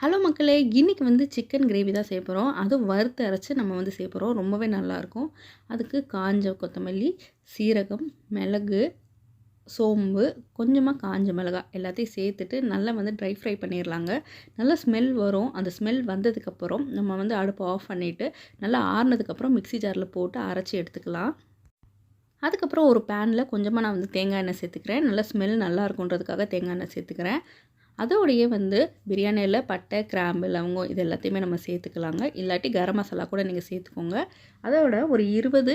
Hello மக்களே இன்றைக்கி வந்து சிக்கன் கிரேவி தான் செய்ய போகிறோம் அதுவும் வறுத்து அரைச்சி நம்ம வந்து செய்ய போகிறோம் ரொம்பவே நல்லாயிருக்கும். அதுக்கு காஞ்ச கொத்தமல்லி சீரகம் மிளகு சோம்பு கொஞ்சமாக காஞ்ச மிளகா எல்லாத்தையும் சேர்த்துட்டு நல்லா வந்து ட்ரை ஃப்ரை பண்ணிடலாங்க. நல்லா ஸ்மெல் வரும். அந்த ஸ்மெல் வந்ததுக்கப்புறம் நம்ம வந்து அடுப்பு ஆஃப் பண்ணிவிட்டு நல்லா ஆறுனதுக்கப்புறம் மிக்ஸி ஜாரில் போட்டு அரைச்சி எடுத்துக்கலாம். அதுக்கப்புறம் ஒரு பேனில் கொஞ்சமாக நான் வந்து தேங்காய் எண்ணெய் சேர்த்துக்கிறேன். நல்லா ஸ்மெல் நல்லா இருக்குன்றதுக்காக தேங்காய் எண்ணெய் சேர்த்துக்கிறேன். அதோடையே வந்து பிரியாணியில் பட்டை கிராம்பு லவங்கம் இது எல்லாத்தையுமே நம்ம சேர்த்துக்கலாங்க. இல்லாட்டி கரம் மசாலா கூட நீங்கள் சேர்த்துக்கோங்க. அதோட ஒரு இருபது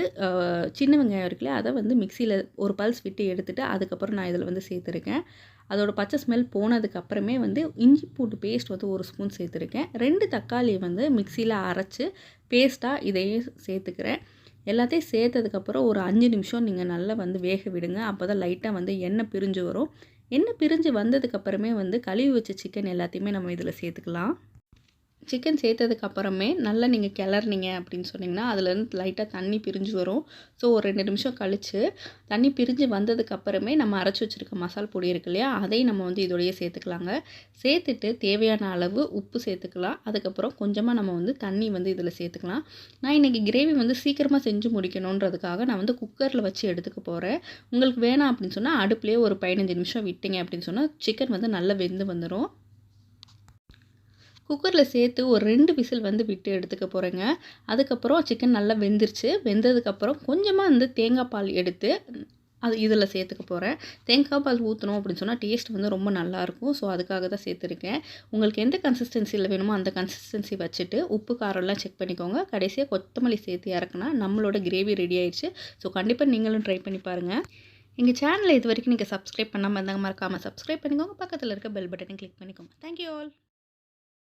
சின்ன வெங்காயம் இருக்குல்ல அதை வந்து மிக்சியில் ஒரு பல்ஸ் விட்டு எடுத்துகிட்டு அதுக்கப்புறம் நான் இதில் வந்து சேர்த்துருக்கேன். அதோட பச்சை ஸ்மெல் போனதுக்கப்புறமே வந்து இஞ்சி பூண்டு பேஸ்ட் வந்து ஒரு ஸ்பூன் சேர்த்துருக்கேன். ரெண்டு தக்காளி வந்து மிக்சியில் அரைச்சி பேஸ்ட்டாக இதையே சேர்த்துக்கிறேன். எல்லாத்தையும் சேர்த்ததுக்கப்புறம் ஒரு அஞ்சு நிமிஷம் நீங்கள் நல்லா வந்து வேக விடுங்க. அப்போ தான் லைட்டாக வந்து எண்ணெய் பிரிஞ்சு வரும். எண்ணெய் பிரிஞ்சு வந்ததுக்கப்புறமே வந்து கழுவி வச்ச சிக்கன் எல்லாத்தையுமே நம்ம இதில் சேர்த்துக்கலாம். சிக்கன் சேர்த்ததுக்கு அப்புறமே நல்லா நீங்கள் கிளறினீங்க அப்படின்னு சொன்னிங்கன்னா அதுலேருந்து லைட்டாக தண்ணி பிரிஞ்சு வரும். ஸோ ஒரு ரெண்டு நிமிஷம் கழித்து தண்ணி பிரிஞ்சு வந்ததுக்கப்புறமே நம்ம அரைச்சி வச்சுருக்க மசால் பொடி இருக்கு இல்லையா அதையும் நம்ம வந்து இதோடையே சேர்த்துக்கலாங்க. சேர்த்துட்டு தேவையான அளவு உப்பு சேர்த்துக்கலாம். அதுக்கப்புறம் கொஞ்சமாக நம்ம வந்து தண்ணி வந்து இதில் சேர்த்துக்கலாம். நான் இன்றைக்கி கிரேவி வந்து சீக்கிரமாக செஞ்சு முடிக்கணுன்றதுக்காக நான் வந்து குக்கரில் வச்சு எடுத்துக்க போகிறேன் உங்களுக்கு வேணாம் அப்படின்னு சொன்னால் அடுப்புலேயே ஒரு பதினஞ்சு நிமிஷம் விட்டிங்க அப்படின்னு சொன்னால் சிக்கன் வந்து நல்லா வெந்து வந்துடும் குக்கரில் சேர்த்து ஒரு ரெண்டு விசில் வந்து விட்டு எடுத்துக்க போகிறேங்க அதுக்கப்புறம் சிக்கன் நல்லா வெந்துருச்சு. வெந்ததுக்கப்புறம் கொஞ்சமாக வந்து தேங்காய் பால் எடுத்து அது இதில் சேர்த்துக்க போகிறேன் தேங்காய் பால் ஊற்றணும் அப்படின்னு சொன்னால் டேஸ்ட் வந்து ரொம்ப நல்லாயிருக்கும் ஸோ அதுக்காக தான் சேர்த்துருக்கேன். உங்களுக்கு எந்த கன்சிஸ்டன்சியில் வேணுமோ அந்த கன்சிஸ்டன்சி வச்சுட்டு உப்பு காரம்லாம் செக் பண்ணிக்கோங்க. கடைசியாக கொத்தமல்லி சேர்த்து இறக்குனா நம்மளோட கிரேவி ரெடி ஆயிடுச்சு. ஸோ கண்டிப்பாக நீங்களும் ட்ரை பண்ணி பாருங்கள் எங்கள் சேனலை இது வரைக்கும் நீங்கள் சப்ஸ்கிரைப் பண்ணாமல் இருந்தாங்க மறக்காமல் சப்ஸ்கிரைப் பண்ணிக்கோங்க. பக்கத்தில் இருக்க பெல் பட்டனை கிளிக் பண்ணிக்கோங்க. Thank you all